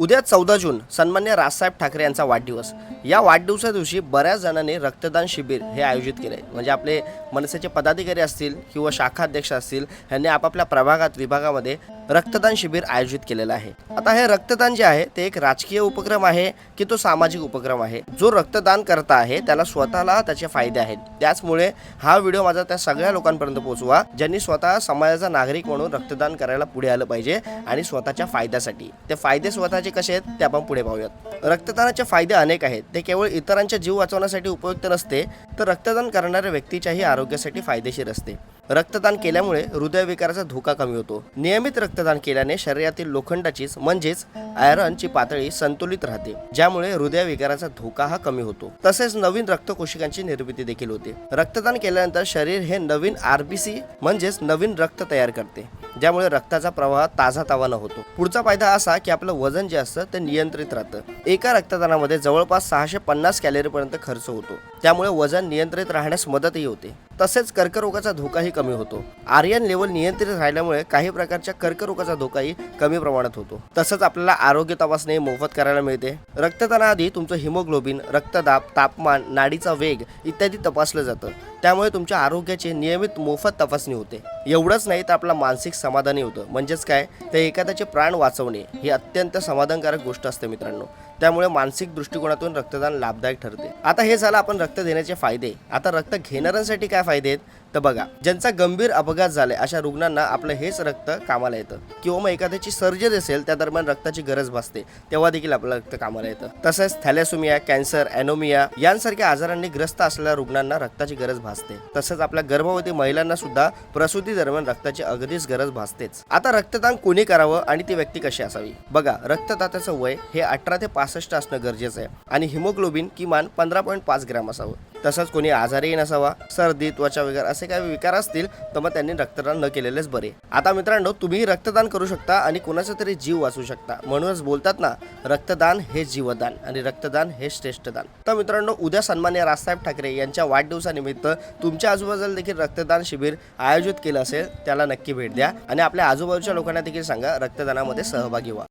उद्या चौदा जून सन्मान्य राजसाहेब ठाकरे यांचा वाढदिवस. या वाढदिवसा दिवशी बऱ्याच जणांनी रक्तदान शिबिर हे आयोजित केले. आहे म्हणजे आपले मनसेचे पदाधिकारी असतील किंवा शाखाध्यक्ष असतील यांनी आपापल्या प्रभागात विभागामध्ये रक्तदान शिबिर आयोजित केलेलं आहे. आता हे रक्तदान जे आहे ते एक राजकीय उपक्रम आहे की तो सामाजिक उपक्रम आहे? जो रक्तदान करता आहे त्याला स्वतःला त्याचे फायदे आहेत. त्याचमुळे हा व्हिडिओ माझा त्या सगळ्या लोकांपर्यंत पोहोचवा ज्यांनी स्वतः समाजाचा नागरिक म्हणून रक्तदान करायला पुढे आलं पाहिजे आणि स्वतःच्या फायद्यासाठी. ते फायदे स्वतःचे कसे आहेत ते आपण पुढे पाहूयात. रक्तदानाचे फायदे अनेक आहेत. ते केवळ इतरांच्या जीव वाचवण्यासाठी उपयुक्त नसते तर रक्तदान करणाऱ्या व्यक्तीच्याही आरोग्यासाठी फायदेशीर असते. रक्तदान केल्यामुळे हृदयविकाराचा धोका कमी होतो. नियमित रक्तदान केल्याने शरीरातील लोखंडाचीच म्हणजेच आयरनची पातळी संतुलित राहते ज्यामुळे हृदयविकाराचा धोका हा कमी होतो. तसेच नवीन रक्तकोशिकांची निर्मिती देखील होते. रक्तदान केल्यानंतर शरीर हे नवीन आरबीसी म्हणजेच नवीन रक्त तयार करते ज्यामुळे रक्ताचा प्रवाह ताजा तावाना होतो. पुढचा फायदा असा की आपलं वजन जे असतं ते नियंत्रित राहतं. एका रक्तदानामध्ये जवळपास सहाशे पन्नास कॅलरीपर्यंत खर्च होतो. त्यामुळे वजन नियंत्रित राहण्यास मदतही होते. तसेच कर्करोगाचा धोकाही कमी होतो. आर्यन लेवल नियंत्रित राहिल्यामुळे काही प्रकारच्या कर्करोगाचा धोकाही कमी प्रमाणात होतो. तसंच आपल्याला आरोग्य तपासणी मोफत करायला मिळते. रक्तदानाआधी तुमचं हिमोग्लोबिन रक्तदाब तापमान नाडीचा वेग इत्यादी तपासलं जातं. त्यामुळे तुमच्या आरोग्याची नियमित मोफत तपासणी होते. एवढंच नाही तर आपला मानसिक समाधानी होतं. म्हणजेच काय? तर एखाद्याचे प्राण वाचवणे ही अत्यंत समाधानकारक गोष्ट असते मित्रांनो. त्यामुळे मानसिक दृष्टिकोनातून रक्तदान लाभदायक ठरते. आता हे झालं आपण रक्त देण्याचे फायदे. आता रक्त घेणाऱ्यांसाठी काय फायदे आहेत? तर बघा ज्यांचा गंभीर अपघात झालाय अशा रुग्णांना आपलं हेच रक्त कामाला येतं. किंवा मग एखाद्याची सर्जरी असेल त्या दरम्यान रक्ताची गरज भासते तेव्हा देखील आपलं रक्त कामाला येतं. तसेच थॅलेसोमिया कॅन्सर ॲनोमिया यांसारख्या आजारांनी ग्रस्त असलेल्या रुग्णांना रक्ताची गरज भासते. तसंच आपल्या गर्भवती महिलांना सुद्धा प्रसूती दरम्यान रक्ताची अगदीच गरज भासतेच. आता रक्तदान कोणी करावं आणि ती व्यक्ती कशी असावी? बघा रक्तदात्याचं वय हे अठरा ते पासष्ट असणं गरजेचं आहे. आणि हिमोग्लोबिन किमान पंधरा पॉईंट पाच ग्रॅम असावं. तसंच कोणी आजारही नसावा सर्दी त्वचा वगैरे असे काही विकार असतील तर मग त्यांनी रक्तदान न केलेलेच बरे. आता मित्रांनो तुम्ही रक्तदान करू शकता आणि कोणाचा तरी जीव वाचू शकता. म्हणूनच बोलतात ना रक्तदान हे जीवदान आणि रक्तदान हे श्रेष्ठदान तर मित्रांनो उद्या सन्मान्य राजसाहेब ठाकरे यांच्या वाढदिवसानिमित्त तुमच्या आजूबाजूला देखील रक्तदान शिबिर आयोजित केलं असेल त्याला नक्की भेट द्या आणि आपल्या आजूबाजूच्या लोकांना देखील सांगा रक्तदानामध्ये सहभागी व्हा.